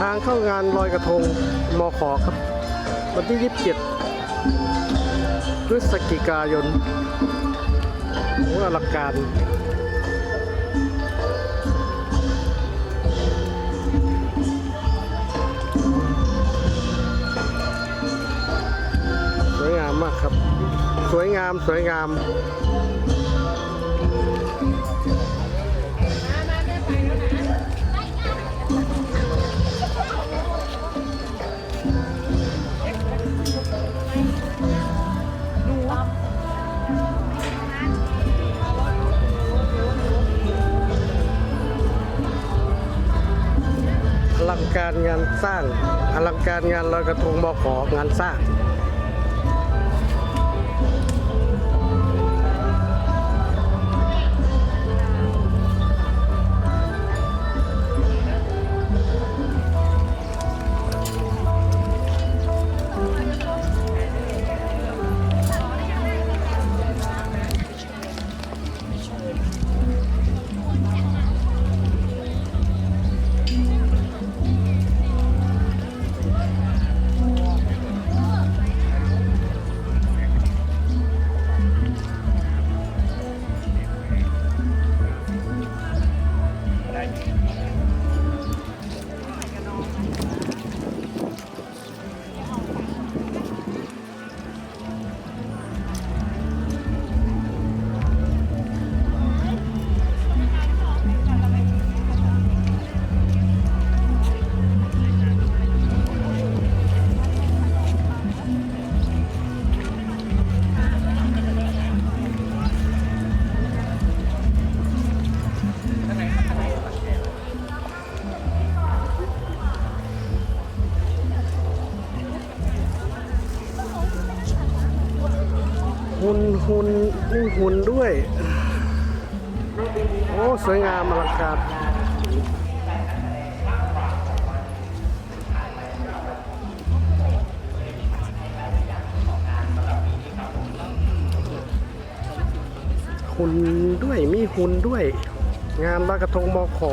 ทางเข้างานลอยกระทงมขอครับ วันที่ 27 พฤศจิกายนโอ้อลังการสวยงามมากครับ สวยงามสวยงาม ลังการงานสร้าง อลังการงานลอยกระทงมของานสร้าง หุ่นหุ่นนี่หุ่นด้วย โอ้ สวยงามอลังการหุ่นด้วยมีหุ่นด้วย งานลอยกระทงมอขอ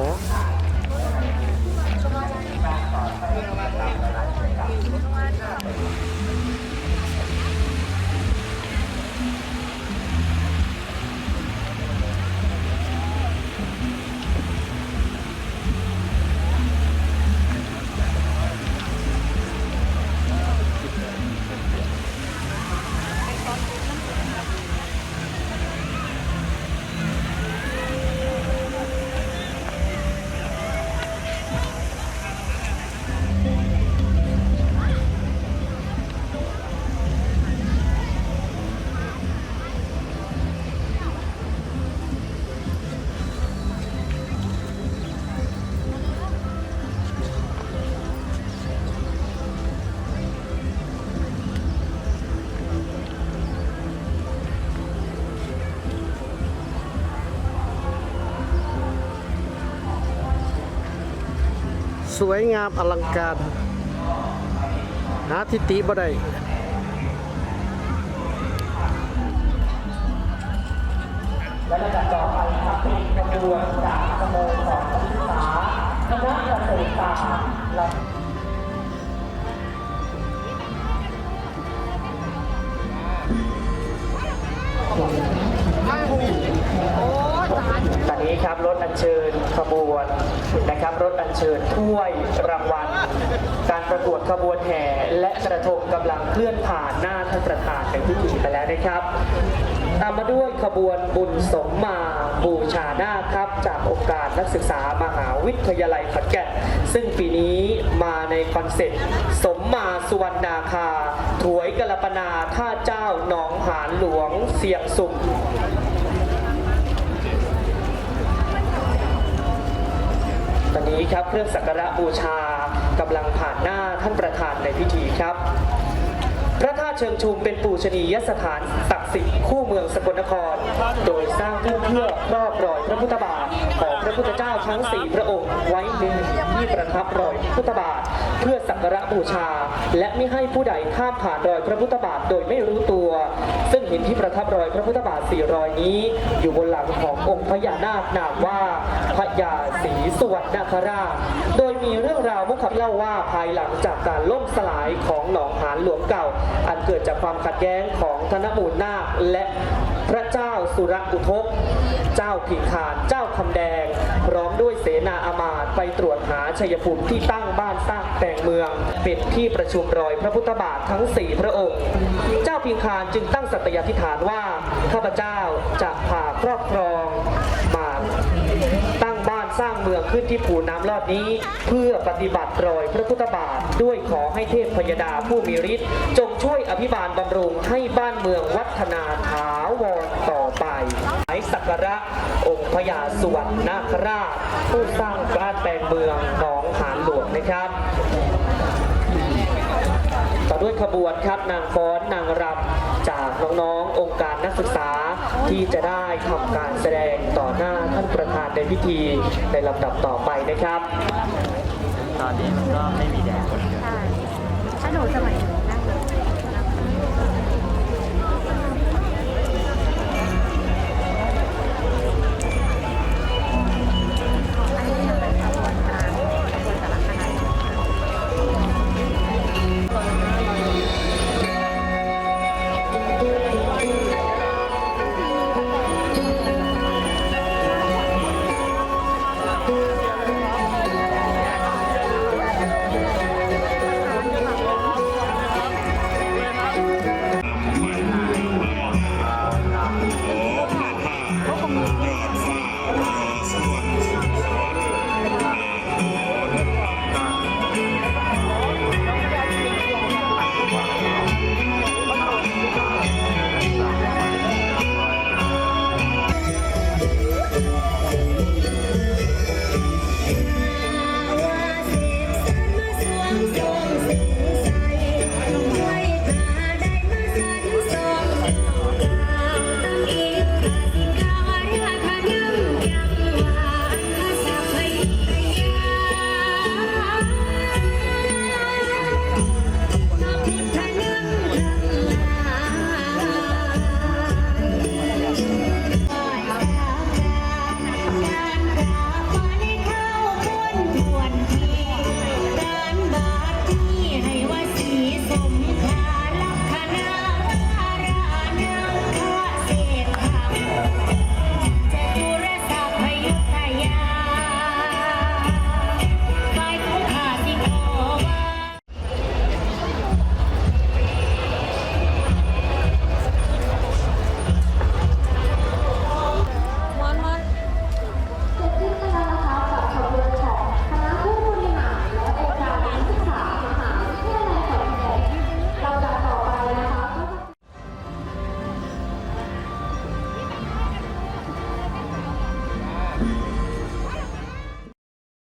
สวยงามอลังการ หาทิติบ่ได้และลำดับต่อไปครับเป็นขบวนจากสโมสรศึกษาคณะเกษตรศาสตร์และตอนนี้ครับรถอัญเชิญ ขบวนนะครับ รถอัญเชิญถ้วยรางวัล การประกวดขบวนแห่และกระทงกำลังเคลื่อนผ่านหน้าท่านประธานในพิธีไปแล้วนะครับ ตามมาด้วยขบวนบุญสมมาบูชาหน้าครับ จากองค์การนักศึกษามหาวิทยาลัยขอนแก่นซึ่งปีนี้มาในคอนเซ็ปต์สมมาสุวรรณาคาถวยกลปนาท่าเจ้าหนองหานหลวงเสียงสุข ตอ นี้ครับเครื่องสักการะบูชากำลังผ่านหน้าท่านประธานในพิธีครับ พระธาตุเชิงชุมเป็นปูชนียสถาน สิทธิ์คู่เมืองสกลนคร โดยสร้างขึ้นเพื่อครอบรอยพระพุทธบาทของพระพุทธเจ้าทั้งสี่พระองค์ไว้ในที่ประทับรอยพุทธบาท เพื่อสักการะบูชา และไม่ให้ผู้ใดข้ามผ่านรอยพระพุทธบาทโดยไม่รู้ตัว ซึ่งหินที่ประทับรอยพระพุทธบาทสี่รอยนี้ อยู่บนหลังขององค์พญานาคนามว่าพญาศรีสวรรณนคราชโดยมีเรื่องราวมุขเล่าว่าภายหลังจากการล่มสลายของหนองหานหลวงเก่า อันเกิดจากความขัดแย้งของธนมูลนาคและพระเจ้าสุรกุทก เจ้าผิงคานเจ้าคำแดง พร้อมด้วยเสนาอามาตไปตรวจหาชัยภูมิที่ตั้งบ้านสร้างแต่งเมือง เป็นที่ประชุมรอยพระพุทธบาททั้งสี่พระองค์ เจ้าพิงคานจึงตั้งสัตยาธิษฐานว่า ข้าพเจ้าจะผ่าครอบครอง สร้างเมืองขึ้นที่ผูน้ำลอดนี้ เพื่อปฏิบัติรอยพระพุทธบาท ด้วยขอให้เทพพยดาผู้มีฤทธิ์จงช่วยอภิบาลบำรุงให้บ้านเมืองวัฒนาถาวรต่อไปไอสักการะองค์พญาสุวรรณนาคราชผู้สร้างการแปลงเมืองหนองหานหลวงนะครับ อด้วยขบวนครับนางฟ้อนนางรำจากน้องๆองค์การนักศึกษาที่จะได้ทำการแสดงต่อหน้าท่านประธานในพิธีในลำดับต่อไปนะครับ ตอนนี้มันก็ไม่มีแดด ใช่ถ้าหนูสมัย